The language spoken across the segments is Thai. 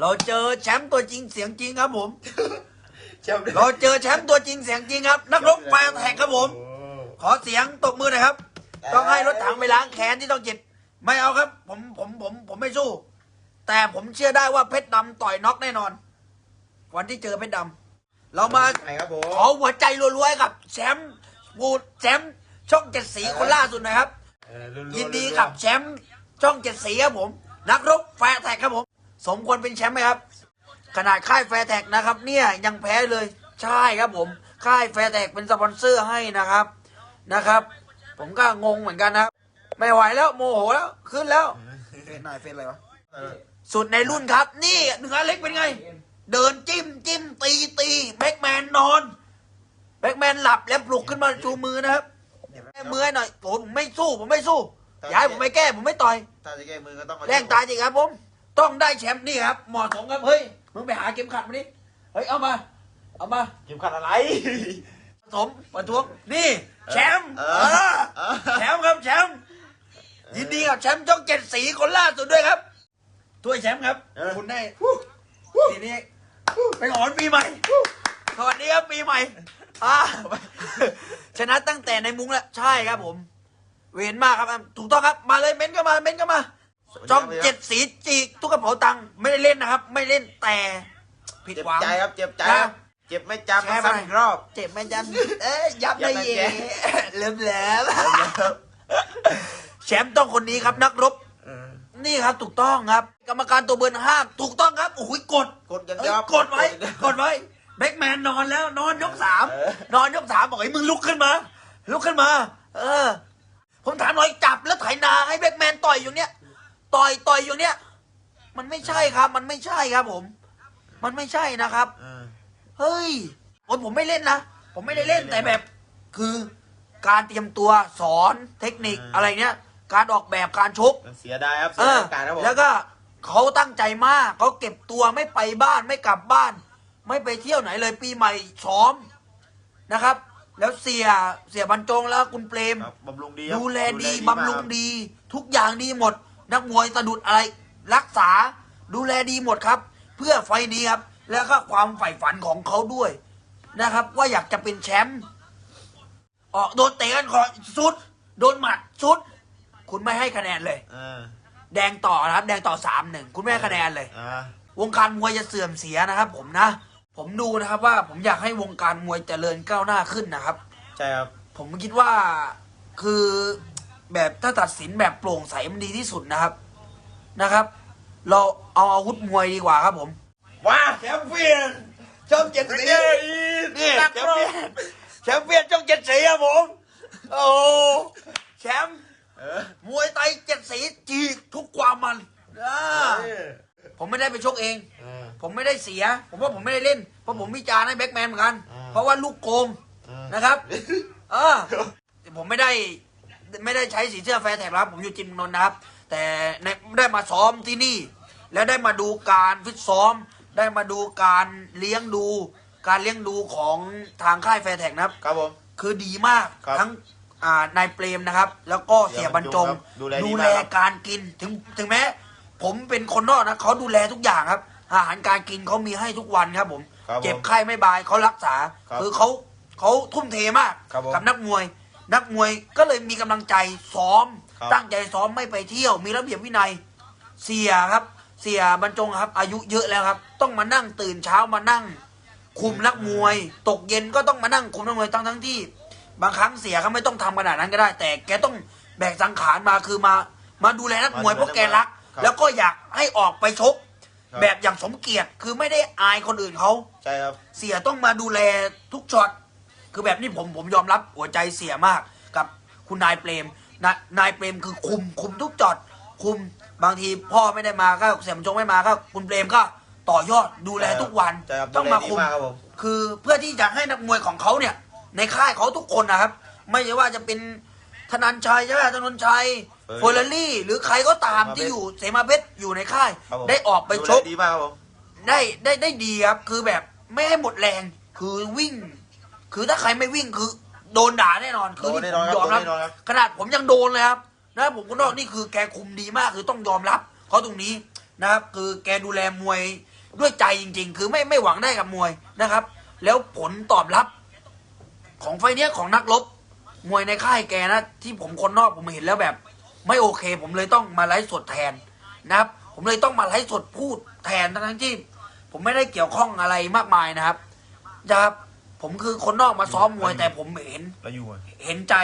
เราเจอแชมป์ตัวจริงเสียงจริงครับผม แชมป์เราเจอแชมป์ตัวจริงเสียงจริงครับ นักรบแฟนแท็กครับผม ขอเสียงตบมือหน่อยครับ ต้องให้รถถังไปล้างแค้นที่ต้องจิต ไม่เอาครับ ผมผมผมผมไม่สู้ แต่ผมเชื่อได้ว่าเพชรดำต่อยน็อกแน่นอน วันที่เจอเพชรดำเรามาไหนครับผมขอหัวใจรัวๆให้กับแชมป์บูดแชมป์ช่องเจ็ดสีคนล่าสุดหนะครับเออรัวๆยินดีกับแชมป์ช่องเจ็ดสีครับผม นักรบแฟร์แท็กครับผม สมควรเป็นแชมป์ไหมครับ ขนาดค่ายแฟร์แท็กนะครับ เนี่ยยังแพ้เลยใช่ครับผม ค่ายแฟร์แท็กเป็นสปอนเซอร์ให้นะครับนะครับ ผมก็งงเหมือนกันนะครับ ไม่ไหวแล้วโมโหแล้วขึ้นแล้วเฟนนายเฟนอะไรวะเออสุดในรุ่นครับ นี่หนึ่งอันเล็กเป็นไง เดินจิ้มจิ้มตีตีแบ็กแมนนอนแบ็กแมนหลับแล้วปลุกขึ้นมาชูมือนะครับแก้มือให้หน่อยผมไม่สู้ผมไม่สู้อย่าให้ผมไม่แก้ผมไม่ต่อยถ้าจะแก้มือก็ต้องเอแรงตายจริงครับผม ต้องได้แชมป์นี่ครับเหมาะสมครับเฮ้ยมึงไปหาเข็มขัดมาดิเฮ้ยเอามา เอามาเข็มขัดอะไร ผสมประท้วงนี่แชมป์เอเอออเออแชมป์ครับแชมป์ยินดีกับแชมป์ช่องเจ็ดสีคนล่าสุดด้วยครับถ้วยแชมป์ครับคุณได้ทีนี้ไปขอนปีใหม่สวัสดีครับปีใหม่อ่าชนะตั้งแต่ในมุ้งแล้วใช่ครับผม เวนมากครับอะถูกต้องครับมาเลยเม้นก็มาเม้นก็มา ช่องเจ็ดสีจีกทุกกระเป๋าตังค์ไม่ได้เล่นนะครับ ไม่เล่นแต่ผิดเจ็บหวัง ใจครับเจ็บใจคครัรับบเจ็บไม่จำแชมาร์ไปซ้ำอีกรอบ เจ็บไหมจันเอ้ยยับได้ยับได้เย่แกเริ่มแล้วแชมป์ต้องคนนี้ครับนักรบ เออนี่ครับถูกต้องครับ กรรมการตัวเบิร์นห้ามถูกต้องครับโอ้โหกดกดกันเอ้ยยับกดไว้กดไว้แบ็กแมนนอนแล้ว นอนยกสามเออ นอนยกสามบอกไอ้มึงลุกขึ้นมา ลุกขึ้นมา เออ ผมถามหน่อยจับแล้วไถนาให้แบ็กแมนต่อยอยู่เนี้ย ต่อยต่อยอยู่เนี้ยมันไม่ใช่ครับ มันไม่ใช่ครับ ผม มันไม่ใช่นะครับ เออเฮ้ยโอ้ยผมไม่เล่นนะ ผมไม่ได้เล่นแต่แบบ คือการเตรียมตัวสอนเทคนิคอะไรเนี้ย การออกแบบการชกเสียดายครับเอเสียอโอกาสครับผม แล้วก็เขาตั้งใจมากเขาเก็บตัวไม่ไปบ้านไม่กลับบ้าน ไม่ไปเที่ยวไหนเลยปีใหม่ซ้อมนะครับ แล้วเสียเสียบรรจงแล้วคุณเปรม ครับบำรุงดีครับดูแลดีมากบำรุงคดี ทุกอย่างดีหมด นักมวยสะดุดอะไร รักษาดูแลดีหมดครับ เพื่อไฟนี้ครับ แล้วก็ความใฝ่ฝันของเขาด้วยนะครับ ว่าอยากจะเป็นแชมป์ออกโดนเตะกันคอสุด โดนหมัดสุด คุณไม่ให้คะแนนเลย เออแดงต่อนะครับ แดงต่อสามหนึ่งคุณไม่ให้คะแนนเลย อ่าวงการมวยจะเสื่อมเสียนะครับ ผมนะ ผมดูนะครับว่าผมอยากให้วงการมวยเจริญก้าวหน้าขึ้นนะครับ ใช่ครับ ผมคิดว่าคือ แบบถ้าตัดสินแบบโปร่งใสมันดีที่สุดนะครับนะครับ เราเอาอาวุธมวยดีกว่าครับผมว้าแชมเปี้ยนช่องเจ็ดสีเย้นี่นักแชรมบเปี้ยนแชมเปี้ยนช่องเจ็ดสีครับผมโอ้แชมป์เออมวยไทยเจ็ดสีจีกทุกความมันอ่าเออผมไม่ได้ไปชกเองเออผมไม่ได้เสีย ผมว่าผมไม่ได้เล่น เพราะผมวิจารณ์ให้แบ็กแมนเหมือนกันอ่าเพราะว่าลูกโกงเออนะครับ เออผมไม่ได้ ไม่ได้ใช้สีเสื้อแฟร์แท็กนะครับ ผมอยู่จิมนนท์นะครับ แต่ในได้มาซ้อมที่นี่ แล้วได้มาดูการฟิตซ้อม ได้มาดูการเลี้ยงดู การเลี้ยงดูของทางค่ายแฟร์แท็กนะครับ ครับผม คือดีมากครับทั้งอ่านายเปรมนะครับ แล้วก็เสียบรรจงครับดูแลดีดูมากแลครับ การกินถึงถึงแม้ ผมเป็นคนนอกนะเขาดูแลทุกอย่างครับ อาหารการกินเขามีให้ทุกวันครับผม ครับผมเจ็บไข้ไม่บายเขารักษาครับคือเขาเขาทุ่มเทมากครับผม กับนักมวย นักมวยก็เลยมีกำลังใจซ้อม ครับ ตั้งใจซ้อมไม่ไปเที่ยว มีระเบียบวินัย เสียครับ เสียบรรจงครับ อายุเยอะแล้วครับ ต้องมานั่งตื่นเช้ามานั่ง คุมนักมวย ตกเย็นก็ต้องมานั่งคุมนักมวยทั้งทั้งที่ บางครั้งเสียเขาไม่ต้องทำขนาดนั้นก็ได้ แต่แกต้องแบกสังขารมาคือมา มาดูแลนักมวยเพราะแกรัก ครับแล้วก็อยากให้ออกไปชก ครับ แบบอย่างสมเกียรติคือไม่ได้อายคนอื่นเขา ใช่ครับ เสียต้องมาดูแลทุกช็อต คือแบบนี้ผมผมยอมรับหัวใจเสียมากกับคุณนายเปรมนะนายเปรมคือคุมคุมทุกจอดคุมบางทีพ่อไม่ได้มาก็เสียมจงไม่มาก็คุณเปรมก็ต่อยอดดูแลทุกวันใช่ครับต้องมาคุมดูแลดีมากครับผม คือเพื่อที่จะให้นักมวยของเขาเนี่ย ในค่ายเขาทุกคนนะครับ ไม่ใช่ว่าจะเป็นธนันชัยใช่ไหมธนนชัยเออเฟอร์รารี่หรือใครก็ตามเสมาเพชรที่อยู่เสมาเพชรอยู่ในค่าย ครับผมได้ออกไปชดูกแลดีมากครับผม ได้ได้ได้ดีครับ คือแบบไม่ให้หมดแรง คือวิ่ง คือถ้าใครไม่วิ่งคือโดนด่าแน่นอนคืโดนที่แน่ผนอนมครับยอมรับโดนแน่นอนครับ ขนาดผมยังโดนเลยครับนะผมก็นอกนี่คือแกคุมดีมากคือต้องยอมรับเขาตรงนี้นะครับ คือแกดูแลมวยด้วยใจจริง ๆ คือไม่ไม่หวังได้กับมวยนะครับ แล้วผลตอบรับ ของไฟล์เนี้ยของนักรบมวยในค่ายแกนะที่ผมคนนอกผมเห็นแล้วแบบ ไม่โอเค ผมเลยต้องมาไลฟ์สดแทนนะครับ ผมเลยต้องมาไลฟ์สดพูดแทนทั้งๆที่ ผมไม่ได้เกี่ยวข้องอะไรมากมายนะครับนะครับ ผมคือคนนอกมาซ้อมมวย แต่ผมเห็น แล้วอยู่อะเห็นใจ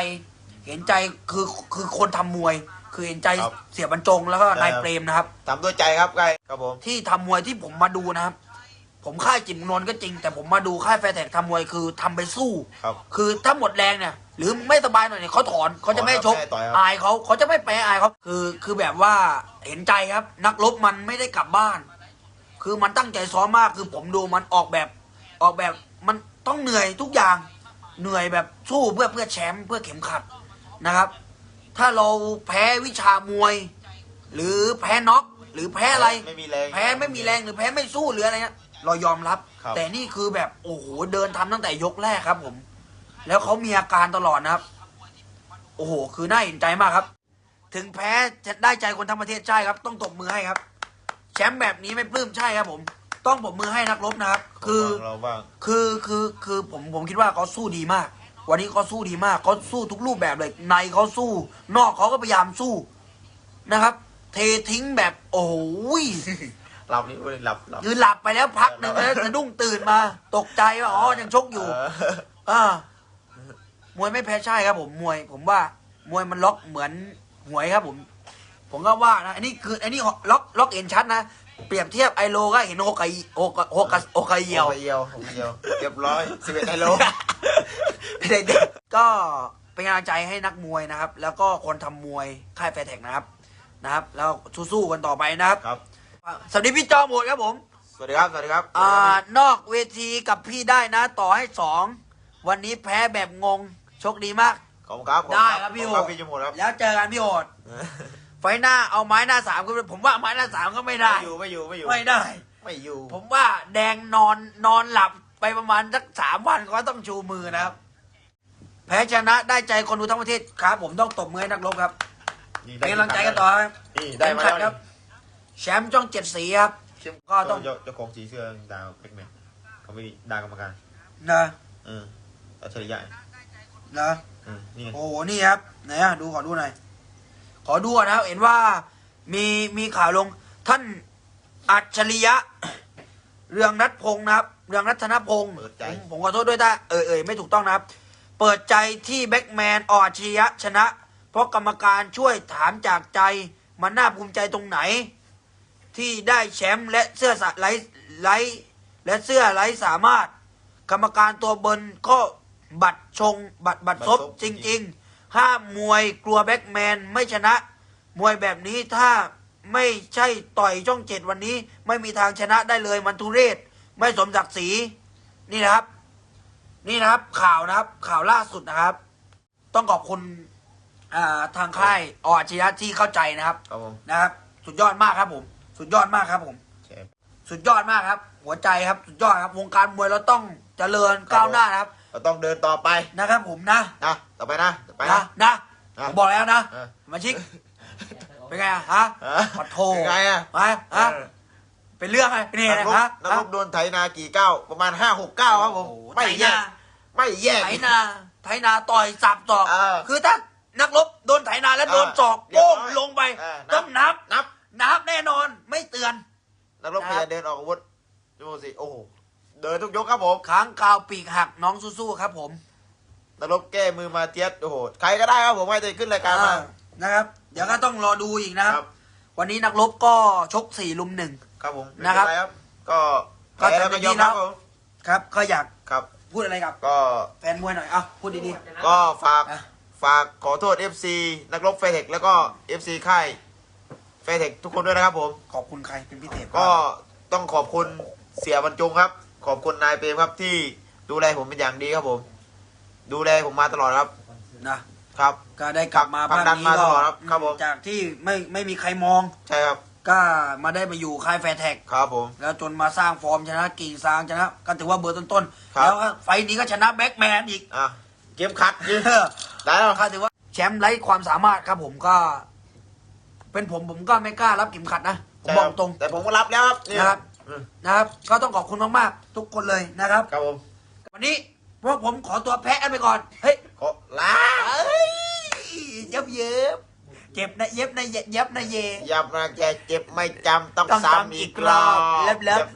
เห็นใจคือคือคนทำมวย คือเห็นใจครับเสียบรรจงแล้วก็นายครับ เปรมนะครับ ทำด้วยใจครับไกครับผม ที่ทำมวยที่ผมมาดูนะครับ ผมค่ายจิมนนท์ก็จริง แต่ผมมาดูค่ายแฟร์แท็กทำมวยคือทำไปสู้ ครับ คือถ้าหมดแรงเนี่ย หรือไม่สบายหน่อยเนี่ยเขาถอนเขาจะไม่ให้ชกถอนครับไม่ให้ต่อยครับ อายเขาเขาจะไม่แพ้อายเขาคือคือแบบว่าเห็นใจครับ นักรบมันไม่ได้กลับบ้าน คือมันตั้งใจซ้อมมากคือผมดูมันออกแบบออกแบบมั นต้องเหนื่อยทุกอย่างเหนื่อยแบบสู้เพื่อเพื่อแชมป์เพื่อเข็มขัดนะครับ ถ้าเราแพ้วิชามวย หรือแพ้น็อกหรือแพ้อะไรไม่มีแรงแพ้ไม่มีแรงหรือแพ้ไม่สู้หรืออะไรเงี้ยเรายอมรับครับ แต่นี่คือแบบโอ้โหเดินทำตั้งแต่ยกแรกครับผม แล้วเขามีอาการตลอดนะครับ โอ้โห คือน่าเห็นใจมากครับ ถึงแพ้จะได้ใจคนทั้งประเทศใช่ครับ ต้องตบมือให้ครับ แชมป์แบบนี้ไม่ปลื้มใช่ครับผม ต้องปรบมือให้นักรบนะครับ คือเราบ้างคือคือคือผมผมคิดว่าเขาสู้ดีมาก วันนี้เขาสู้ดีมากเขาสู้ทุกรูปแบบเลยในเขาสู้ นอกเขาก็พยายามสู้นะครับ เททิ้งแบบโอ้ยหลับนี่หลับหลับคือหลับไปแล้วพักหนึ่งแล้วสะดุ้งตื่นมา ตกใจว่าอ๋อยังชกอยู่เอออ่ามวยไม่แพ้ใช่ครับ ผมมวย ผมว่ามวยมันล็อกเหมือนหวยครับผม ผมก็ว่านะอันนี้คืออันนี้ล็อกล็อกเอ็นชัดนะ เปรียบเทียบไอโลก็เห็นโฮกาอิโฮกาโฮกาโฮกาเยียวโอเยียวโอเยียวเรียบร้อยสิบเอ็ดไฮโลเด็กๆก็เป็นกำลังใจให้นักมวยนะครับ แล้วก็คนทำมวยค่ายแฟร์แท็กนะครับนะครับ แล้วสู้ๆกันต่อไปนะครับครับ สวัสดีพี่จอมโหมดครับผม สวัสดีครับ สวัสดีครับอ่านอกเวทีกับพี่ได้นะ ต่อให้สองวันนี้แพ้แบบงงโชคดีมากขอบคุณครับได้ครับพี่ขโหอบดคุณครับพี่จมูกครับแล้วเจอกันพี่โหด ไฟหน้าเอาไม้หน้าสามก็ผมว่าไม้หน้าสามก็ไม่ได้ ไม่อยู่ไม่อยู่ไม่อยู่ไม่ได้ ไม่อยู่ ผมว่าแดงนอนนอนหลับไปประมาณสักสามวันก็ต้องชูมือนะครับ แพ้ชนะได้ใจคนดูทั้งประเทศครับ ผมต้องตบมือให้นักรบครับนี่เป็นกำลังใจกันต่อครับนี่ได้มาเข็แล้วขัครับแชมป์จ้องเจ็ดสีครับเข้มก็ต้องเจ้าเจ้าของสีเสื้อดาวเป็กแมนเขาไม่ด่ากรรมการนะเอออัจฉริยะนะเออนี่ไงโอ้โหนี่ครับไหนอะดูขอดูหน่อย ขอดูก่อนนะครับ เห็นว่ามีมีข่าวลงท่านอัจฉริยะ เรืองรัตพงศ์นะครับ เรืองรัตนพงศ์เปิดใจผมผมขอโทษด้วยถ้าเอ่ยเอ่ยไม่ถูกต้องนะครับ เปิดใจที่แบ็กแมนออัจฉริยะชนะ เพราะกรรมการช่วยถามจากใจ มันน่าภูมิใจตรงไหน ที่ได้แชมป์และเสื้อสะไลไลและเสื้อไลสามารถ กรรมการตัวเบินก็บัตรชง บัตรบัตรซบจริง ๆ ห้ามมวยกลัวแบ็กแมนไม่ชนะ มวยแบบนี้ถ้าไม่ใช่ต่อยช่องเจ็ดวันนี้ ไม่มีทางชนะได้เลยมันทุเรศ ไม่สมศักดิ์ศรีนี่นะครับ นี่นะครับข่าวนะครับ ข่าวล่าสุดนะครับ ต้องขอบคุณอ่าทางค่ายออาชียะที่เข้าใจนะครับครับผมนะครับ สุดยอดมากครับผม สุดยอดมากครับผมแชมป์สุดยอดมากครับ หัวใจครับ สุดยอดครับ วงการมวยเราต้องเจริญก้าวหน้านะครับ เราต้องเดินต่อไปนะครับผมนะนะต่อไปนะต่อไปนะนะนะนะผมบอกแล้วนะเออมาชิกเป็นไงอะฮะฮะขอโทเป็นไงอะมาฮะเออเป็นเรื่องไงนี่นักนะรบฮะนักรบโดนไถนากี่ก้าวประมาณห้าหกก้าวครับผมโอ้โหไม่ไถแย่นาไม่แย่ ไถนาไถนาต่อยสับศอกเออคือถ้านักรบโดนไถนาแล้วโดนเออศอกเรียบร้โป้อยงลงไป เออนับ ต้องนับนับนับแน่นอนไม่เตือน นักรบคพรับยายามเดินออกอาวุธดูสิโอ้โห เดินทุกยกครับผมค้างกาวปีกหักน้องสู้ๆครับผมนักรบแก้มือมาเทียดโอ้โหใครก็ได้ครับผมให้จะขึ้นรายการมาอ่านะครับ เดี๋ยวก็ต้องรอดูอีกนะคครัรับบวันนี้นักรบก็ชกสี่ลุมหนึ่งครับผมไม่นะครับเป็ไรครับ ก็ก็แพ้แล้วทำก็ดียอมแล้รับวครับผมครับ ก็อยากครับพูดอะไรกับ ก็แฟนมวยหน่อย เอ้าพูดดีก็ฝากอะฝากขอโทษ FC นักรบเฟเทคแล้วก็ FC ค่ายเฟเทคทุกคนด้วยนะครับผมๆขอบคุณใครเป็นพิเศษก็ต้องขอบคุณเสียบรรจงครับ ขอบคุณนายเปรมครับที่ดูแลผมเป็นอย่างดีครับผม ดูแลผมมาตลอดครับนะครับ ก็ได้กลับมาผลักภาคดันนี้มาก็ตลอดครับครับผม จากที่ไม่ไม่มีใครมอง ใช่ครับ ก็มาได้มาอยู่ค่ายแฟร์แท็กครับผม แล้วจนมาสร้างฟอร์มชนะกิ่งซางชนะก็ถือว่าเบอร์ต้นครัๆบแล้วก็ไฟล์นี้ก็ชนะแบ็กแมนอีก อะเก็บขัดยืนเออได้แล้ว ก็ถือว่าแชมป์ไร้ความสามารถครับผมก็ เป็นผมผมก็ไม่กล้ารับเข็มขัดนะผมบอกตรง แต่ผมก็รับแล้วครับเนี่ย นะครับเออ นะครับ ก็ต้องขอบคุณมากๆ ทุกคนเลยนะครับ ครับผม วันนี้พวกผมขอตัวแพ้กันไปก่อน เฮ้ย ขอลาเอ้ยเย็บเย็บเจ็บนะเย็บนะเย็บเย็บนะเยอย่ามาแกเจ็บไม่จำต้องต้องซ้ำซ้ำอีอีกกรรออบบ เลิฟเลิฟ